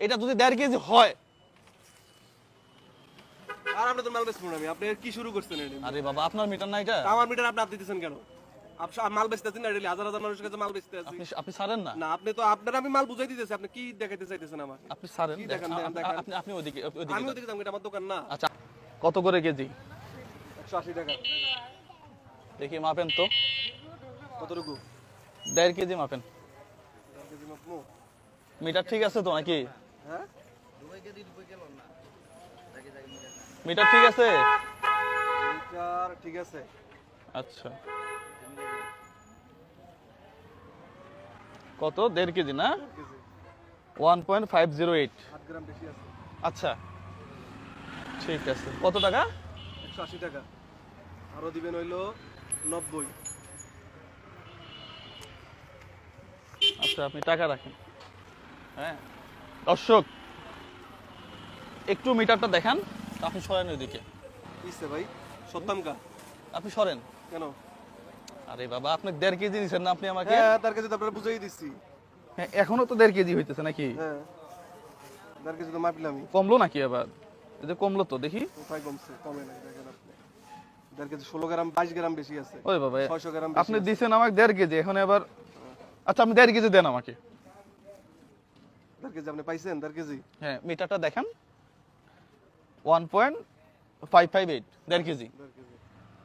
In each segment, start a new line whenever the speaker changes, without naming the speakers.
এটা যদি দেড় কেজি হয়।
আর আপনি তো মাল বেচবো না আমি। আপনি কি শুরু করছেন
আরে বাবা আপনার মিটার না এটা?
আমার মিটার আপনি দিতেছেন কেন? মাল বেচতেছেন না হাজার হাজার মানুষের কাছে মাল বেচতে
আপনি আপনি ছাড়েন না?
না আপনি তো আপনার আমি মাল বুঝাই দিতেছি। আপনি কি দেখাইতে চাইতেছেন আমার
আপনি ছাড়েন আপনি- আপনি ওদিকে ওদিকে
আমি ওদিকে যাব এটা আমার দোকান না।
আচ্ছা কত করে কেজি?
একশো আশি টাকা।
দেখি মাপেন তো।
কতটুকু?
দেড় কেজি মাপেন।
এক কেজি মাপমু?
মিটার ঠিক আছে তো নাকি? মিটার ঠিক আছে?
মিটার ঠিক আছে।
আচ্ছা। কত? দেড় কেজি না? One point five zero eight.
Gram বেশি আছে।
আচ্ছা। ঠিক আছে। কত টাকা?
একশো আশি টাকা। আরও দিবেন হইল নব্বই।
আচ্ছা আপনি টাকা রাখেন। হ্যাঁ। দর্শক একটু মিটারটা দেখান। আপনি সরেন ওইদিকে।
ভাই সত্যাম
আপনি সরেন।
কেন?
আরে বাবা আপনি দেড় কেজি দিচ্ছেন না আপনি আমাকে?
হ্যাঁ তার কাছে তো আপনারা বুঝাই দিচ্ছি
হ্যাঁ, এখনও তো দেড় কেজি হইতেছে নাকি?
হ্যাঁ। তার কাছে তো মাপিলামই।
কমলো নাকি আবার? এই যে কমলো তো দেখি।
কোথায় কমছে? কমে নাই দেখেন আপনি। দেড় কেজি ষোলো গ্রাম বাইশ গ্রাম বেশি আছে।
ওই বাবা
ছয়শো গ্রাম
আপনি দিছেন আমাকে দেড় কেজি এখন এবার আচ্ছা আপনি দেড় কেজি দেন আমাকে।
দেড় কেজি আপনি পাইছেন দেড় কেজি।
হ্যাঁ মিটারটা দেখান। One point five five eight দেড় কেজি।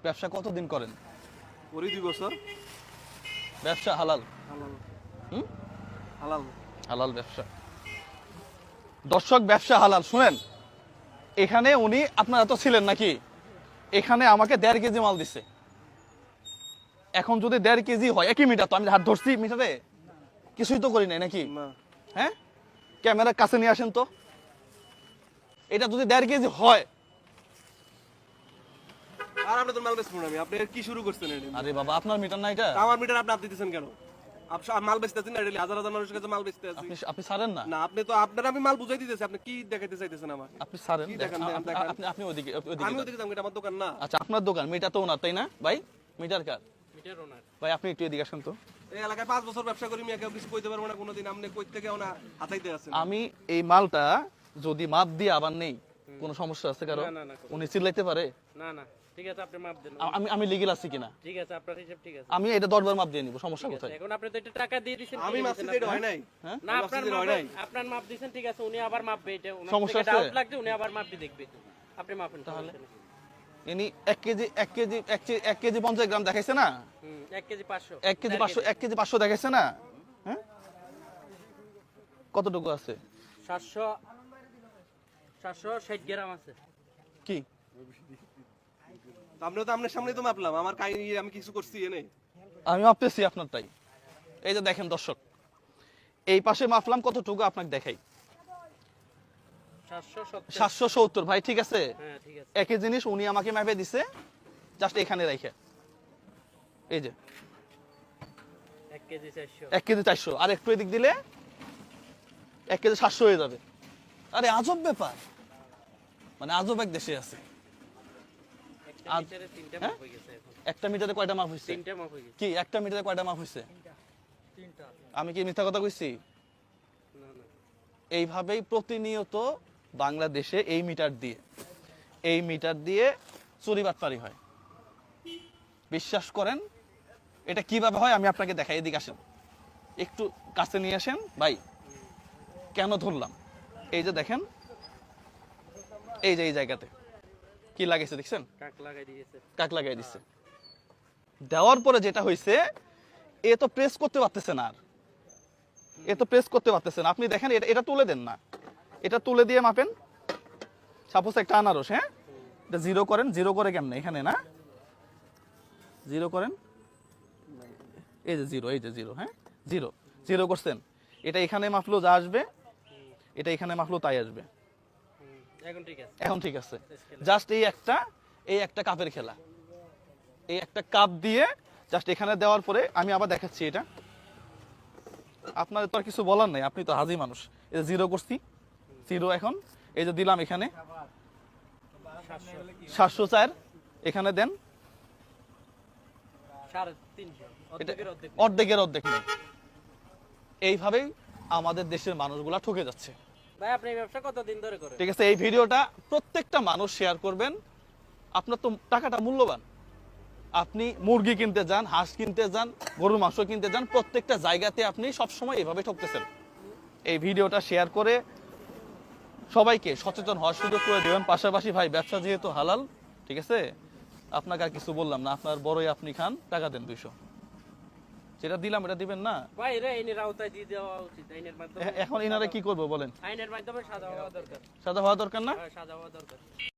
ব্যবসা কতদিন করেন?
ওরই দুই বছর।
ব্যবসা হালাল।
হালাল।
হুম?
হালাল।
হালাল ব্যবসা। দর্শক ব্যবসা হালাল। শুনেন এখানে উনি আপনারা তো ছিলেন নাকি? এখানে আমাকে দেড় কেজি মাল দিছে। এখন যদি দেড় কেজি হয় একই মিটার তো আমি হাত ধরছি মিটারে? কিছুই তো করি নাই নাকি? হ্যাঁ? ক্যামেরার কাছে নিয়ে আসেন তো। এটা যদি দেড় কেজি হয়।
আর আপনি তো মাল বেচবো না আমি আপনি কি শুরু করছেন
আরে বাবা আপনার মিটার না এটা?
আমার মিটার আপনি আপনি দিতেছেন কেন? মাল বেচতেছেন না হাজার হাজার মানুষের কাছে মাল বেচতে আছি।
আপনি আপনি ছাড়েন না।
না আপনি তো আপনার আমি মাল বুঝাই দিতেছি আপনি কি দেখাইতে চাইতেছেন আমার
আপনি ছাড়েন আপনি আপনি ওদিকে ওদিকে
আমি ওদিকে যাব এটা আমার দোকান না।
আচ্ছা আপনার দোকান মিটার তো ওনার তাই না? ভাই মিটার কার?
মিটার ওনার।
ভাই আপনি একটু এদিকে আসেন তো।
এই এলাকায় পাঁচ বছর ব্যবসা করি আমি কেউ কিছু কইতে পারব না কোনোদিন আপনি কই থেকে ওনা হাতাইতে আছেন।
আমি এই মালটা যদি মাপ দিয়ে আবার নেই কোনো সমস্যা আছে কারও?
না, না,
উনি চিল্লাইতে পারে?
না না ঠিক আছে আপনি মাপ দেন।
আমি আমি লিগেল আছি কিনা?
ঠিক আছে আপনার হিসাব ঠিক আছে।
আমি এটা দশবার মাপ দিয়ে নিব সমস্যা কোথায়?
এখন আপনি তো এটা টাকা দিয়ে দিয়েছেন
আমি যে এটা হয় নাই।
হ্যাঁ?
না আপনার
হয় নাই।
আপনার মাপ দিয়েছেন ঠিক আছে উনি আবার মাপবে এটা
সমস্যা আছে?
লাগছে উনি আবার মাপটি দেখবে। আপনি মাপেন তাহলে?
ইনি এক কেজি এক কেজি এক কেজি এক কেজি পঞ্চাশ গ্রাম দেখাইছে না?
এক কেজি পাঁচশো।
এক কেজি পাঁচশো এক কেজি। পাঁচশো দেখাইছে না? হ্যাঁ? কতটুকু আছে?
সাতশো সাতশো ষাট গ্রাম আছে।
কি?
আপনি তো আপনার সামনে তো মাপলাম। আমার কাই আমি কিছু করছি এনে
আমি মাপতেছি আপনারটাই। এই যে দেখেন দর্শক এই পাশে মাপলাম কতটুকু আপনাকে দেখাই।
সাতশো সত্তর।
ভাই ঠিক আছে?
হ্যাঁ ঠিক আছে।
একই জিনিস উনি আমাকে ম্যাপে দিছে জাস্ট এখানে রাইখে এই যে।
এক কেজি চারশো।
আর একটু এদিক দিলে এক কেজি সাতশো হয়ে যাবে। আরে আজব ব্যাপার। মানে আজব এক দেশে আছে।
একটা মিটারে
হ্যাঁ? মিটারে কয়টা মাপ হয়েছে
হয়ে
কি একটা মিটারে কয়টা মাপ হয়েছে আমি কি মিথ্যা কথা কইছি? এইভাবেই প্রতিনিয়ত বাংলাদেশে এই মিটার দিয়ে এই মিটার দিয়ে চুরি বাটপারি হয়। বিশ্বাস করেন এটা কীভাবে হয় আমি আপনাকে দেখাই এদিকে আসেন। একটু কাছে নিয়ে আসেন ভাই কেন ধরলাম? এই যে দেখেন এই যে এই জায়গাতে। কি লাগাইছে দেখছেন?
কাক লাগাই দিয়েছে।
দিচ্ছে দেওয়ার পরে যেটা হয়েছে এ তো প্রেস করতে পারতেছে না আর। এ তো প্রেস করতে পারতেছে না। আপনি দেখেন এটা এটা তুলে দেন না। এটা তুলে দিয়ে মাপেন। সাপোজ একটা আনারস হ্যাঁ? এটা জিরো করেন জিরো করে কেমনে? এখানে না? জিরো করেন। এই যে জিরো এই যে জিরো হ্যাঁ? জিরো জিরো করছেন। এটা এখানে মাপলো যা আসবে এটা এখানে মাপলো তাই আসবে।
এখন ঠিক আছে।
জাস্ট এই একটা এই একটা কাপের খেলা। এই একটা কাপ দিয়ে জাস্ট এখানে দেওয়ার পরে আমি আবার দেখাচ্ছি এটা। আপনার তো আর কিছু বলার নাই আপনি তো হাজি মানুষ। যে জিরো করছি জিরো এখন। এই যে দিলাম এখানে।
সাতশো
চার। এখানে দেন।
অর্ধেকের অর্ধেক
নেই। এইভাবেই আমাদের দেশের মানুষগুলা ঠকে যাচ্ছে।
ভাই আপনি ব্যবসা কতদিন ধরে করেন?
ঠিক আছে এই ভিডিওটা প্রত্যেকটা মানুষ শেয়ার করবেন। আপনার তো টাকাটা মূল্যবান। আপনি মুরগি কিনতে যান হাঁস কিনতে যান গরুর মাংস কিনতে যান প্রত্যেকটা জায়গাতে আপনি সবসময় এভাবে ঠকতেছেন। এই ভিডিওটা শেয়ার করে সবাইকে সচেতন হওয়ার সুযোগ করে দেবেন। পাশাপাশি ভাই ব্যবসা যেহেতু হালাল ঠিক আছে? আপনাকে আর কিছু বললাম না। আপনার বড়ই আপনি খান টাকা দেন দুইশো। যেটা দিলাম এটা দিবেন না?
ভাই রে আইনের আওতায় দিয়ে দেওয়া উচিত আইনের মাধ্যমে।
এখন এনারা কি করব বলেন?
আইনের মাধ্যমে হওয়া দরকার।
সাদা হওয়া দরকার না?
সাদা হওয়া দরকার।